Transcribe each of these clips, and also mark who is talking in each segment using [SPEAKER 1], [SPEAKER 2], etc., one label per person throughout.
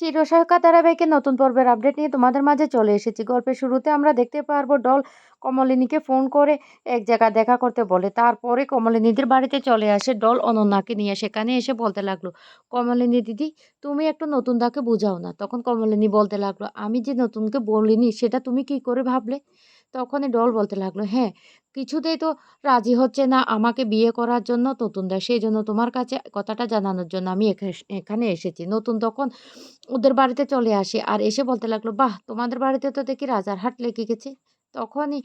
[SPEAKER 1] চিরসহায়িকা ধারাবাহিকের নতুন পর্বের আপডেট নিয়ে তোমাদের মাঝে চলে এসেছি। গল্পের শুরুতে আমরা দেখতে পারব ডল কমলিনীকে ফোন করে এক জায়গায় দেখা করতে বলে। তারপরে কমলিনীদের বাড়িতে চলে আসে ডল অনন্যাকে নিয়ে। সেখানে এসে বলতে লাগল, কমলিনী দিদি, তুমি একটু নতুন দাকে বোঝাও না। তখন কমলিনী বলতে লাগল, আমি যে নতুনকে বলিনি, সেটা তুমি কি করে ভাবলে? তখনই ডল বলতে লাগল হ্যাঁ কিছুতেই তো রাজি হচ্ছে না আমাকে বিয়ে করার জন্য নতুন নতুনদা সেই জন্য তোমার কাছে কথাটা জানানোর জন্য আমি এখা- এখানে এসেছি। নতুন তখন ওদের বাড়িতে চলে আসে। আর এসে বলতে লাগল, বাহ, তোমাদের বাড়িতে তো দেখি রাজার হাট লেগে গেছে। তখনই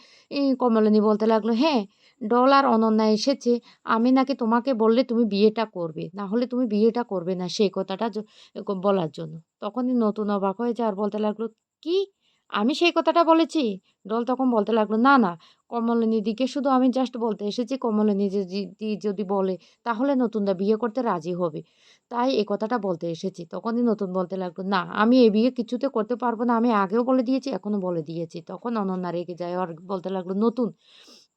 [SPEAKER 1] কমলিনী বলতে লাগল হ্যাঁ ডল আর অনন্যা এসেছে। আমি নাকি তোমাকে বললে তুমি বিয়েটা করবে। না হলে তুমি বিয়েটা করবে না সেই কথাটা বলার জন্য। তখনই নতুন অবাক হয়ে যায় আর বলতে লাগল, কি? আমি সেই কথাটা বলেছি। ডল তখন বলতে লাগল, না না কমলিনীদিকে শুধু আমি জাস্ট বলতে এসেছি কমলিনী যে দিদি যদি বলে, তাহলে নতুনদা বিয়ে করতে রাজি হবে। তাই এ কথাটা বলতে এসেছি। তখনই নতুন বলতে লাগল, না, আমি এ বিয়ে কিছুতে করতে পারব না, আমি আগেও বলে দিয়েছি এখনও বলে দিয়েছি। তখন অনন্যা রেগে যায়, আর বলতে লাগল, নতুন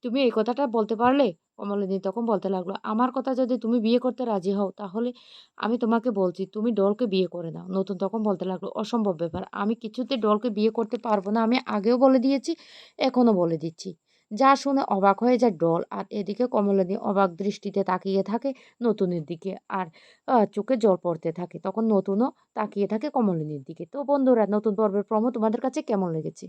[SPEAKER 1] তুমি এই কথাটা বলতে পারলে? কমলিনী তখন বলতে লাগল, আমার কথা যদি তুমি বিয়ে করতে রাজি হও, তাহলে আমি তোমাকে বলছি, তুমি ডলকে বিয়ে করে দাও নতুন তখন বলতে লাগল, অসম্ভব ব্যাপার, আমি কিছুতে ডলকে বিয়ে করতে পারব না, আমি আগেও বলে দিয়েছি এখনও বলে দিচ্ছি। যা শুনে অবাক হয়ে যায় ডল, আর এদিকে কমলিনী অবাক দৃষ্টিতে তাকিয়ে থাকে নতুনের দিকে, আর চোখে জল পড়তে থাকে। তখন নতুনও তাকিয়ে থাকে কমলিনীর দিকে। তো বন্ধুরা, নতুন পর্বের প্রমো তোমাদের কাছে কেমন লেগেছে?